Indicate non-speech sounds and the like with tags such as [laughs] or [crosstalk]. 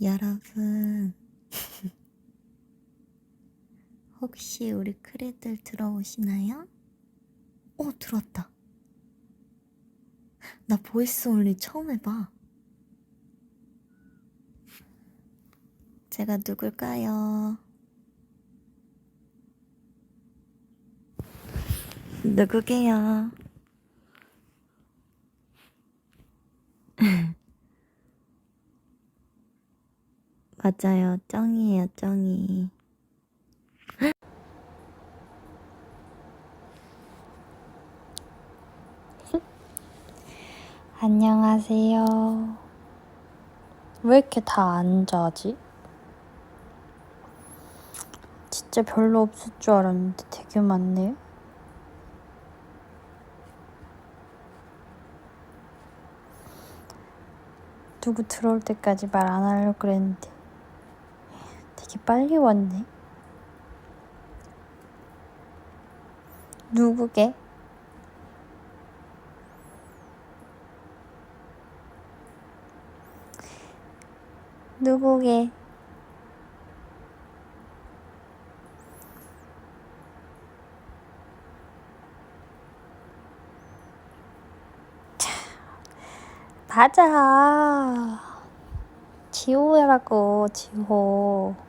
여러분, [laughs] 혹시 우리 크레들 들어오시나요? 어, 들어왔다. 나 보이스 온리 처음 해봐. 제가 누굴까요? 누구게요? 맞아요. 쩡이에요, 쩡이. [laughs] 안녕하세요. 왜 이렇게 다 안 자지? 진짜 별로 없을 줄 알았는데 되게 많네. 누구 들어올 때까지 말 안 하려고 그랬는데 되게 빨리 왔네. 누구게? 누구게? 맞아. 지호라고, 지호.